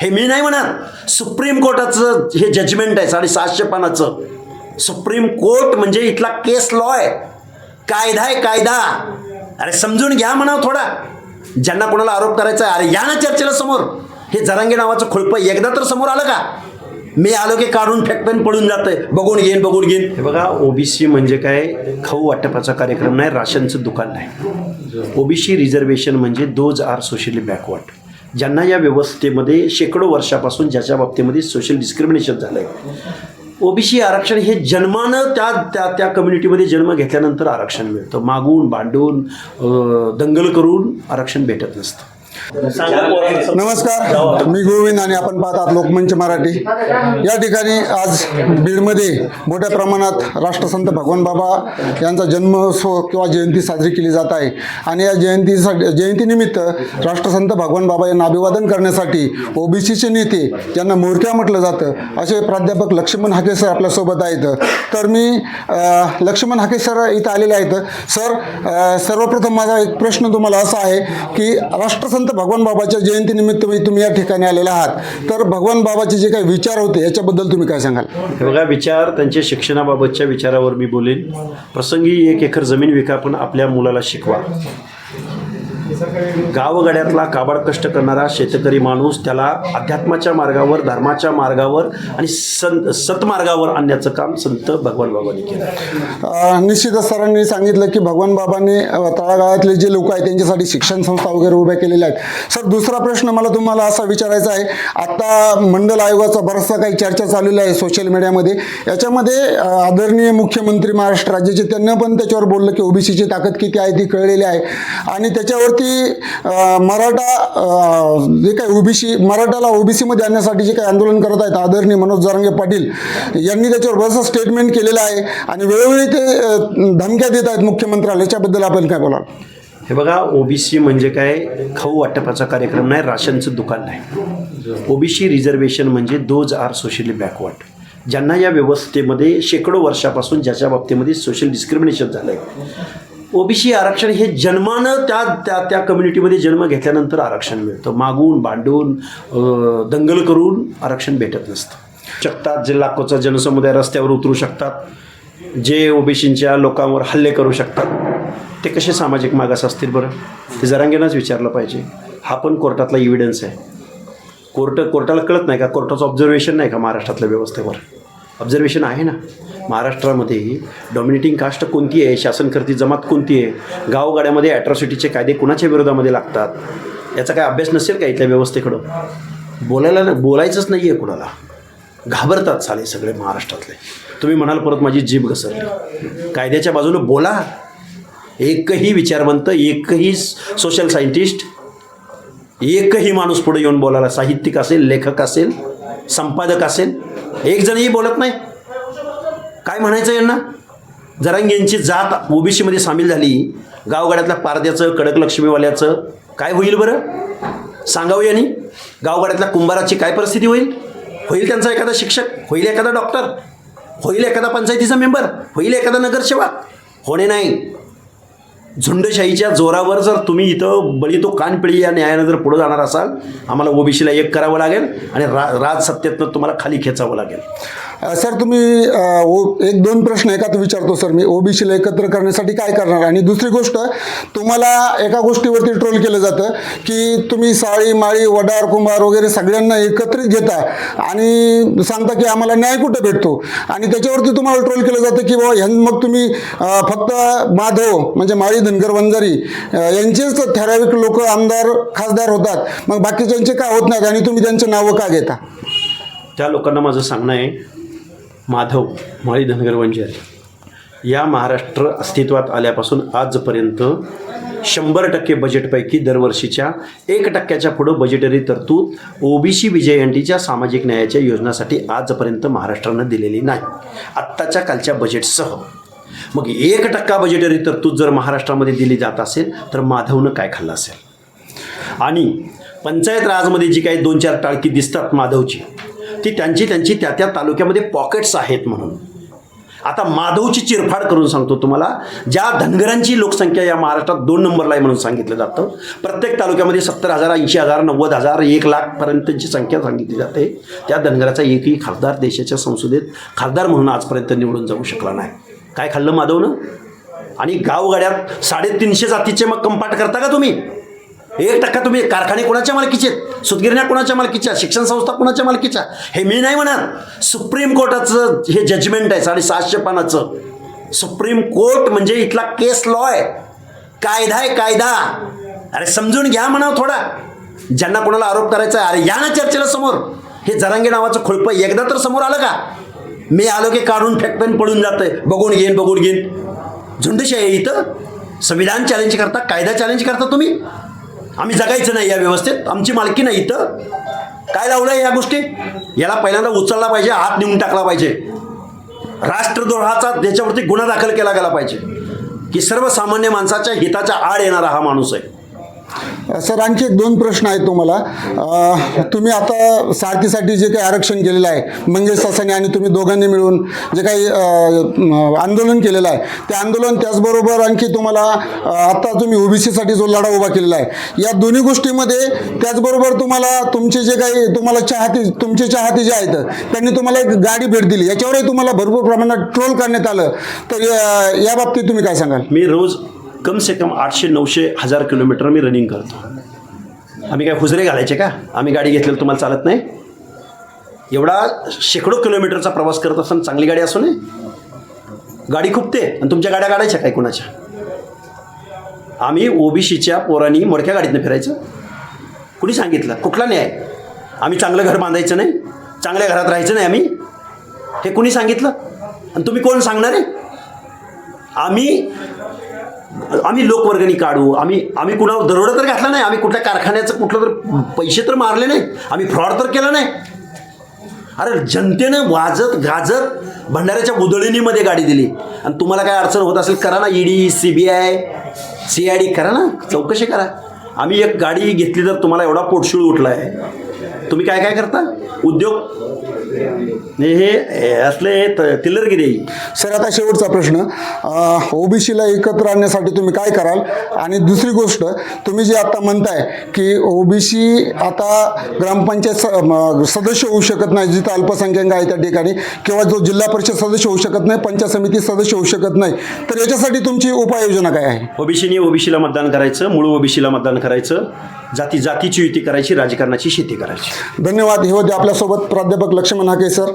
हे मी नाही म्हणत. सुप्रीम कोर्टाचं हे जजमेंट आहे साडेसातशे पानाचं सुप्रीम कोर्ट म्हणजे इथला केस लॉ आहे. कायदा आहे कायदा. अरे समजून घ्या म्हणावं थोडा. ज्यांना कोणाला आरोप करायचा आहे अरे या ना चर्चेला समोर. हे जरांगे नावाचं खोळपं एकदा तर समोर आलं का? मी आलो की काढून फेकपेन पडून जातंय. बघून घेईन बघून घेईन. हे बघा ओबीसी म्हणजे काय? खाऊ वाटपाचा कार्यक्रम नाही राशनचं दुकान नाही. ओबीसी रिझर्वेशन म्हणजे दोज आर सोशली बॅकवर्ड. ज्यांना या व्यवस्थेमध्ये शेकडो वर्षापासून ज्याच्या बाबतीमध्ये सोशल डिस्क्रिमिनेशन झालं आहे ओबीसी आरक्षण हे जन्मानं त्या त्या त्या कम्युनिटीमध्ये जन्म घेतल्यानंतर आरक्षण मिळतं. मागून भांडून दंगल करून आरक्षण भेटत नसतं. नमस्कार मी गोविंद आणि आपण पाहतात लोकमंच मराठी. या ठिकाणी आज बीडमध्ये मोठ्या प्रमाणात राष्ट्रसंत भगवान बाबा यांचा जन्मोत्सव किंवा जयंती साजरी केली जात आहे. आणि या जयंतीसाठी जयंतीनिमित्त राष्ट्रसंत भगवान बाबा यांना अभिवादन करण्यासाठी ओबीसीचे नेते ज्यांना मोरक्या म्हटलं जातं. असे प्राध्यापक लक्ष्मण हाके सर आपल्यासोबत आहेत. तर मी लक्ष्मण हाके सर इथं आलेले आहेत. सर सर्वप्रथम माझा एक प्रश्न तुम्हाला असा आहे की राष्ट्रसंत भगवान बाबाच्या जयंतीनिमित्त मी म्हणजे तुम्ही या ठिकाणी आलेला आहात. तर भगवान बाबाचे जे काही विचार होते याच्याबद्दल तुम्ही काय सांगाल? हे बघा विचार त्यांच्या शिक्षणाबाबतच्या विचारावर मी बोलेन. प्रसंगी एक एकर जमीन विका पण आपल्या मुलाला शिकवा. गावगड्यातला काबाड कष्ट करणारा शेतकरी माणूस त्याला अध्यात्माच्या मार्गावर धर्माच्या मार्गावर आणि संत सतमार्गावर आणण्याचं काम संत भगवान बाबांनी केलं निश्चितच सरांनी सांगितलं की भगवान बाबांनी तळागाळातले जे लोक आहेत त्यांच्यासाठी शिक्षण संस्था वगैरे उभ्या केलेल्या आहेत. सर दुसरा प्रश्न मला तुम्हाला असा विचारायचा आहे. आता मंडल आयोगाचा बराचसा काही चर्चा चाललेला आहे सोशल मीडियामध्ये. याच्यामध्ये आदरणीय मुख्यमंत्री महाराष्ट्र राज्याचे त्यांना पण त्याच्यावर बोललं की ओबीसीची ताकद किती आहे ती कळलेली आहे. आणि त्याच्यावरती मराठा जे काही ओबीसी मराठाला ओबीसीमध्ये आणण्यासाठी जे काही आंदोलन करत आहेत आदरणीय मनोज जरांगे पाटील यांनी त्याच्यावर बरंचसं स्टेटमेंट केलेलं आहे आणि वेळोवेळी ते धमक्या देत आहेत मुख्यमंत्र्याला. याच्याबद्दल आपण काय बोलाल? हे बघा ओबीसी म्हणजे काय? खाऊ वाटपाचा कार्यक्रम नाही राशनचं दुकान नाही. ओबीसी रिझर्वेशन म्हणजे दोज आर सोशली बॅकवर्ड. ज्यांना या व्यवस्थेमध्ये शेकडो वर्षापासून ज्याच्या बाबतीमध्ये सोशल डिस्क्रिमिनेशन झालं आहे ओबीसी आरक्षण हे जन्मानं त्या त्या त्या कम्युनिटीमध्ये जन्म घेतल्यानंतर आरक्षण मिळतं. मागून भांडून दंगल करून आरक्षण भेटत नसतं. शकतात जे लाखोचा जनसमुदाय रस्त्यावर उतरू शकतात जे ओबीसींच्या लोकांवर हल्ले करू शकतात ते कसे सामाजिक मागास असतील बरं? ते जरांगेनंच विचारलं पाहिजे. हा पण कोर्टातला इव्हिडन्स आहे. कोर्ट कोर्टाला कळत नाही का? कोर्टाचं ऑब्झर्वेशन नाही का महाराष्ट्रातल्या व्यवस्थेवर? ऑब्झर्वेशन आहे ना? महाराष्ट्रामध्ये डॉमिनेटिंग कास्ट कोणती आहे? शासनकर्ती जमात कोणती आहे? गावगाड्यामध्ये ॲट्रॉसिटीचे कायदे कुणाच्या विरोधामध्ये लागतात? याचा काय अभ्यास नसेल का इथल्या व्यवस्थेकडं? बोलायला ना बोलायचंच नाही आहे कुणाला. घाबरतात साले सगळे महाराष्ट्रातले. तुम्ही म्हणाल परत माझी जीभ घसरली. कायद्याच्या बाजूने बोला. एकही विचारवंत एकही सोशल सायंटिस्ट एकही माणूस पुढे येऊन बोलायला साहित्यिक असेल लेखक असेल संपादक असेल. एक जणही बोलत नाही. काय म्हणायचं यांना? जरांग यांची जात ओबीसीमध्ये सामील झाली. गावगाड्यातल्या पारद्याचं कडक लक्ष्मीवाल्याचं काय होईल बरं? सांगावं यांनी. गावगाड्यातल्या कुंभाराची काय परिस्थिती होईल? होईल त्यांचा एखादा शिक्षक? होईल एखादा डॉक्टर? होईल एखादा पंचायतीचा मेंबर? होईल एखादा नगरसेवक? होणे नाही. झुंडशाहीच्या जोरावर जर तुम्ही इथं बळी तो कानपिळी या न्यायानं जर पुढे जाणार असाल आम्हाला ओबीसीला एक करावं लागेल आणि रा राजसत्तेतनं तुम्हाला खाली खेचावं लागेल. सर तुम्ही ओ- एक दोन प्रश्न एकात विचारतो सर मी. ओबीसीला एकत्र करण्यासाठी काय करणार? आणि दुसरी गोष्ट तुम्हाला एका गोष्टीवरती ट्रोल केलं जातं की तुम्ही साळी माळी वडार कुंभार वगैरे सगळ्यांना एकत्रित घेता आणि सांगता की आम्हाला न्याय कुठं भेटतो? आणि त्याच्यावरती तुम्हाला ट्रोल केलं जातं की बाबा ह्यां मग तुम्ही फक्त माधव म्हणजे माळी धनगर वंजारी यांचेच ठराविक लोक आमदार खासदार होतात. मग बाकीच्यांचे का होत नाहीत आणि तुम्ही त्यांचे नावं का घेता? त्या लोकांना माझं सांगणं आहे माधव माळी धनगर वंजारी या महाराष्ट्र अस्तित्वात आल्यापासून आजपर्यंत शंभर टक्के बजेटपैकी दरवर्षीच्या एक टक्क्याच्या पुढं बजेटरी तरतूद ओबीसी विजयंतीच्या सामाजिक न्यायाच्या योजनासाठी आजपर्यंत महाराष्ट्रानं दिलेली नाही. आत्ताच्या कालच्या बजेटसह मग एक टक्का बजेटरी तरतूद जर महाराष्ट्रामध्ये दिली जात असेल तर माधवनं काय खाल्लं असेल? आणि पंचायत राजमध्ये जी काही दोन चार टाळकी दिसतात माधवची ती त्यांची त्यांची त्या त्या तालुक्यामध्ये पॉकेट्स आहेत म्हणून. आता माधवची चिरफाड करून सांगतो तुम्हाला. ज्या धनगरांची लोकसंख्या या महाराष्ट्रात दोन नंबरला आहे म्हणून सांगितलं जातं. प्रत्येक तालुक्यामध्ये सत्तर हजार ऐंशी हजार नव्वद हजार एक लाखपर्यंतची संख्या सांगितली जाते. त्या धनगराचा एकही खासदार देशाच्या संसदेत खासदार म्हणून आजपर्यंत निवडून जाऊ शकला नाही. काय खाल्लं माधवनं? आणि गावगाड्यात साडेतीनशे जातीचे मग कंपाट करता का तुम्ही? एक टक्का तुम्ही कारखाने कोणाच्या मालकीचे आहेत? सुतगिरण्या कोणाच्या मालकीच्या शिक्षण संस्था कोणाच्या मालकीच्या हे मी नाही म्हणत. सुप्रीम कोर्टाचं हे जजमेंट आहे साडेसहाशे पानाचं. सुप्रीम कोर्ट म्हणजे इथला केस लॉ आहे. कायदा आहे कायदा. अरे समजून घ्या म्हणावं थोडा. ज्यांना कोणाला आरोप करायचा आहे अरे या ना चर्चेला समोर. हे जरांगे नावाचं खुळपं एकदा तर समोर आलं का? मी आलो की काढून फेकतं आणि पडून जातंय. बघून घेईन बघून घेईन. झुंडशी आहे इथं. संविधान चॅलेंज करता कायदा चॅलेंज करता तुम्ही? आम्ही जगायचं नाही या व्यवस्थेत. आमची मालकी नाही इथं. काय लावलं या गोष्टी? याला पहिल्यांदा उचलला पाहिजे हात नेऊन टाकला पाहिजे. राष्ट्रद्रोहाचा त्याच्यावरती गुन्हा दाखल केला गेला पाहिजे. की सर्वसामान्य माणसाच्या हिताच्या आड येणारा हा माणूस आहे. सर आणखी एक दोन प्रश्न आहेत तुम्हाला. तुम्ही आता सारथीसाठी जे काही आरक्षण केलेलं आहे मंगेश सासाने आणि तुम्ही दोघांनी मिळून जे काही आंदोलन केलेलं आहे ते आंदोलन त्याचबरोबर आणखी तुम्हाला आता तुम्ही ओबीसीसाठी जो लढा उभा केलेला आहे या दोन्ही गोष्टीमध्ये त्याचबरोबर तुम्हाला तुमचे जे काही तुम्हाला चाहते तुमचे चाहते जे आहेत त्यांनी तुम्हाला एक गाडी भेट दिली. याच्यावरही तुम्हाला भरपूर प्रमाणात ट्रोल करण्यात आलं. तर या बाबतीत तुम्ही काय सांगाल? मी रोज कम से कम आठशे नऊशे हजार किलोमीटर मी रनिंग करतो. आम्ही काय हुजरे घालायचे का? आम्ही गाडी घेतलेलं तुम्हाला चालत नाही? एवढा शेकडो किलोमीटरचा प्रवास करत असताना चांगली गाडी असू नये? गाडी खुपते आणि तुमच्या गाड्या काढायच्या काय कोणाच्या? आम्ही ओबीसीच्या पोरांनी मोडक्या गाडीतनं फिरायचं. कुणी सांगितलं? कुठला न्याय? आम्ही चांगलं घर बांधायचं नाही चांगल्या घरात राहायचं नाही आम्ही. हे कुणी सांगितलं? आणि तुम्ही कोण सांगणार आहे? आम्ही आम्ही लोकवर्गणी काढू आम्ही आम्ही कुणावर दरोडा तर घातला नाही आम्ही कुठल्या कारखान्याचं कुठलं तर पैसे तर मारले नाही आम्ही फ्रॉड तर केला नाही. अरे जनतेनं वाजत गाजत भंडाऱ्याच्या उधळणीमध्ये गाडी दिली. आणि तुम्हाला काय अडचण होत असेल करा ना ED C B I C I D करा ना चौकशी करा. आम्ही एक गाडी घेतली तर तुम्हाला एवढा पोटशूळ उठला आहे तुम्ही काय काय करता? उद्योग? हे हे असले त- तिल्लरगिरी आहे. सर आता शेवटचा प्रश्न. ओबीसीला एकत्र आणण्यासाठी तुम्ही काय कराल? आणि दुसरी गोष्ट तुम्ही जे आता म्हणताय की ओबीसी आता ग्रामपंचायत सदस्य होऊ शकत नाही जिथं अल्पसंख्याक आहे त्या ठिकाणी किंवा जो जिल्हा परिषद सदस्य होऊ शकत नाही पंचायत समिती सदस्य होऊ शकत नाही तर याच्यासाठी तुमची उपाययोजना काय आहे? ओबीसीनी ओबीसीला मतदान करायचं मूळ ओबीसीला मतदान करायचं जाती जातीची युती करायची राजकारणाची शेती करायची. धन्यवाद. हे होते आपल्यासोबत प्राध्यापक लक्ष्मण हाके सर